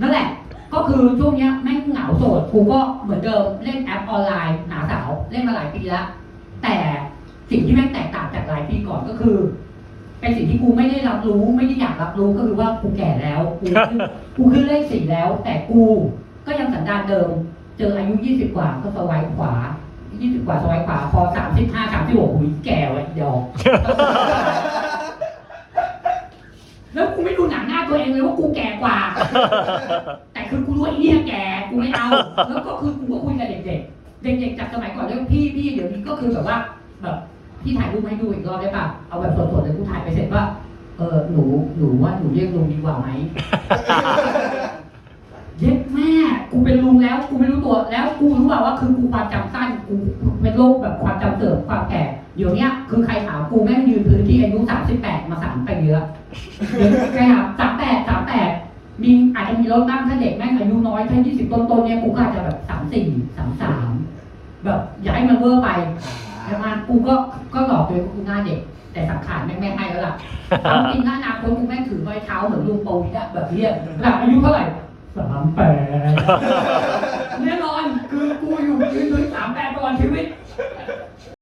นั่นแหละ ก็คือช่วงเนี้ยแม่งเหงาโสดกูก็เหมือนเดิมเล่นแอปออนไลน์หาสาวเล่นมาหลายปีแล้วแต่สิ่งที่แม่งแตกต่างจากหลายปีก่อนก็คือ เป็นสิ่งที่กูไม่ได้รับรู้ไม่ได้อยากรับรู้ก็คือว่ากูแก่แล้วกูขึ้นกูขึ้นเลขสี่แล้ว แต่กูก็ยังสันดานเดิม เจออายุยี่สิบกว่าก็สวายขวายี่สิบกว่าสวายขวาพอสามสิบห้าสามสิบหกหุยแก่ไว้เดี๋ยวแล้วกูไม่ดูหนังหน้า ตัวเองเลยว่ากูแก่กว่า แต่คือกูรู้ว่าไอ้เนี่ยแก่กูไม่เอาแล้วก็คือกูก็คุยกับเด็กๆเด็กๆจากสมัยก่อนเรียกพี่พี่เดี๋ยวนี้ก็คือแบบว่าแบบพี่ถ่ายรูปให้ดูอีกรอบได้ป่ะเอาแบบสดๆเลยกูถ่ายไปเสร็จว่าเออหนูหนูว่าหนูเรียกลุงดีกว่าไหมเย็ดแม่กูเป็นลุงแล้ว กูไม่รู้ตัวแล้วกูรู้ว่าว่าคือกูความจำสั้นกูเป็นโรคแบบความจำเสื่อมความแก่ ดี๋ยวเนี้ยคือใครถามกูแม่งยืนพื้นที่อายุสามสิบแปดมาสามปีแล้วใช่ครับสามแปดสามแปดมีอาจจะมีรถบ้างถ้าเด็กแม่งอายุน้อยถ้ายี่สิบต้นๆเนี่ยกูก็อาจจะแบบสามสี่สามสามแบบอย่าให้มันเวอร์ไปใช่ไหมกูก็ก็หลอกตัวเองว่ากูหน้าเด็ก แต่สังขารแม่งไม่ให้แล้วล่ะเอาจริงหน้าอนาคตกูแม่งถือรอยเท้าเหมือนลุงโปวิดอะแบบเนี้ยแบบอายุเท่าไหร่สามแปดแน่นอนคือกูอยู่ยืนถึงสามแปดตลอดชีวิต